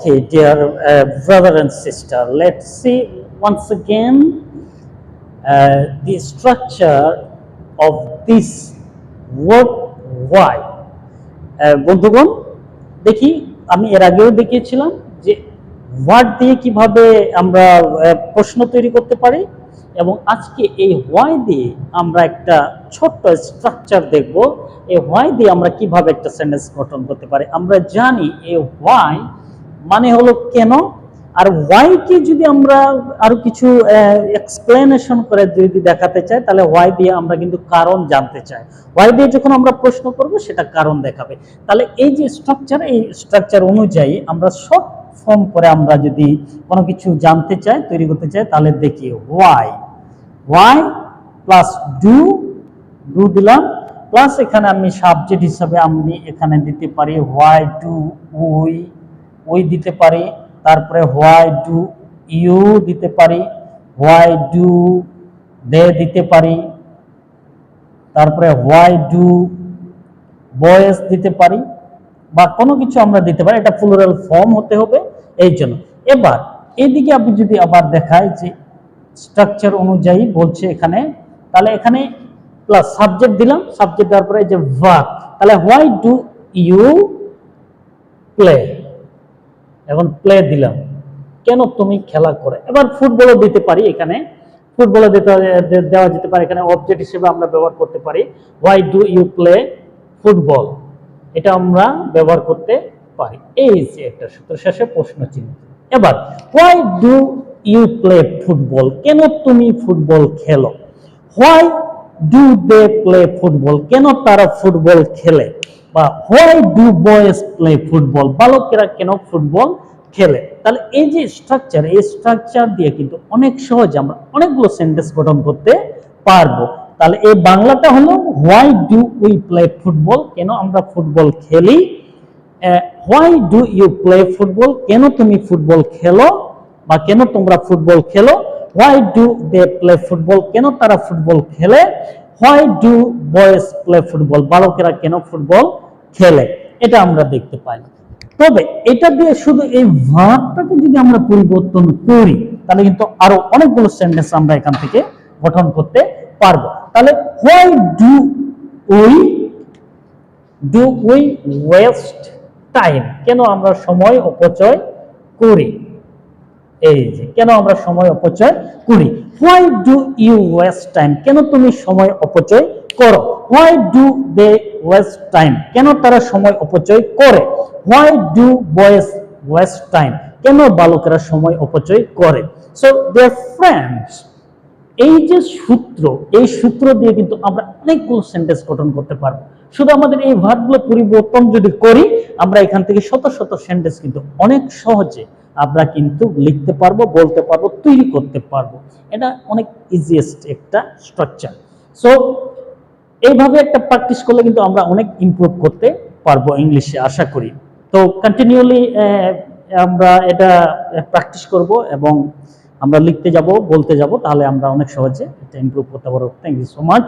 Okay, dear uh, brother and sister, let's see once again uh, the structure of this word why. Uh, বন্ধুগণ দেখি আমি এর আগেও দেখিয়েছিলাম যে ওয়ার্ড দিয়ে কীভাবে আমরা প্রশ্ন তৈরি করতে পারি এবং আজকে এই হোয়াই দিয়ে আমরা একটা ছোট্ট স্ট্রাকচার দেখব। এই হোয়াই দিয়ে আমরা কীভাবে একটা সেন্টেন্স গঠন করতে পারি। আমরা জানি এই হোয়াই মানে হলো কেন? আর হোয়াই কে যদি আমরা আরও কিছু এক্সপ্লেনেশন করে যদি দেখাতে চাই, তাহলে হোয়াই দিয়ে আমরা কিন্তু কারণ জানতে চাই। হোয়াই দিয়ে যখন আমরা প্রশ্ন করব, সেটা কারণ দেখাবে। তাহলে এই যে স্ট্রাকচার এই স্ট্রাকচার অনুযায়ী আমরা সব ফর্ম করে আমরা যদি কোনো কিছু জানতে চাই, তৈরি করতে চাই, তাহলে দেখি why why plus do do দিলাম। প্লাস এখানে আমি সাবজেক্ট হিসাবে আমি এখানে দিতে পারি হোয়াই ডু উই ওই দিতে পারি, তারপরে হোয়াই ডু ইউ দিতে পারি, হোয়াই ডু দে দিতে পারি, তারপরে হোয়াই ডু বয়েস দিতে পারি, বা কোনো কিছু আমরা দিতে পারি, এটা প্লুরাল ফর্ম হতে হবে, এই জন্য। এবার, এদিকে আপনি যদি আবার দেখায় যে স্ট্রাকচার অনুযায়ী বলছে এখানে, তাহলে এখানে প্লাস সাবজেক্ট দিলাম সাবজেক্ট দেওয়ার পরে যে ভার্ব তাহলে হোয়াই ডু ইউ প্লে? এখন প্লে দিলাম। কেন তুমি খেলা করে? এবার ফুটবলও দিতে পারি এখানে। ফুটবলে দিতে দেওয়া যেতে পারে এখানে অবজেক্ট হিসেবে আমরা ব্যবহার করতে পারি। Why do you play football এটা আমরা ব্যবহার করতে পারি। এই যে একটা সূত্র শেষে প্রশ্ন চিহ্ন এবার why do you play football কেন তুমি ফুটবল খেলো? Why do they play football কেন তারা ফুটবল খেলে? বা why do boys play football বালকেরা কেন ফুটবল খেলে? তাহলে এই যে স্ট্রাকচার এই স্ট্রাকচার দিয়ে কিন্তু অনেক সহজে আমরা অনেকগুলো সেন্টেন্স গঠন করতে পারব। তাহলে এই বাংলাটা হলো why do we play football কেন আমরা ফুটবল খেলি? Why do you play football কেন তুমি ফুটবল খেলো? বা কেন তোমরা ফুটবল খেলো? Why do they play football কেন তারা ফুটবল খেলে? Why do boys play football বালকেরা কেন ফুটবল খেলে? এটা আমরা দেখতে পাই। তবে এটা দিয়ে শুধু এই ভার্বটাকে যদি আমরা পরিবর্তন করি, তাহলে কিন্তু আরও অনেকগুলো সেন্টেন্স আমরা এখান থেকে গঠন করতে পারব। তাহলে why do we do we waste time কেন আমরা সময় অপচয় করি? এই যে, কেন আমরা সময় অপচয় করি? Why do you waste time কেন তুমি সময় অপচয় করো? Why do they waste time কেন তারা সময় অপচয় করে? Why do boys waste time কেন বালকেরা সময় অপচয় করে? সো দে ফ্রেন্ডস এই যে সূত্র, এই সূত্র দিয়ে কিন্তু আমরা অনেকগুলো সেন্টেন্স গঠন করতে পারব। শুধু আমাদের এই ভার্বগুলো পরিবর্তন যদি করি, আমরা এখান থেকে শত শত সেন্টেন্স কিন্তু অনেক সহজে আমরা কিন্তু লিখতে পারব, বলতে পারব, তৈরি করতে পারব। এটা অনেক ইজিয়েস্ট একটা স্ট্রাকচার সো এইভাবে একটা প্র্যাকটিস করলে কিন্তু আমরা অনেক ইমপ্রুভ করতে পারব ইংলিশে, আশা করি। তো কন্টিনিউলি আমরা এটা প্র্যাকটিস করব এবং আমরা লিখতে যাব, বলতে যাব, তাহলে আমরা অনেক সহজে এটা ইমপ্রুভ করতে পারব। Thank you so much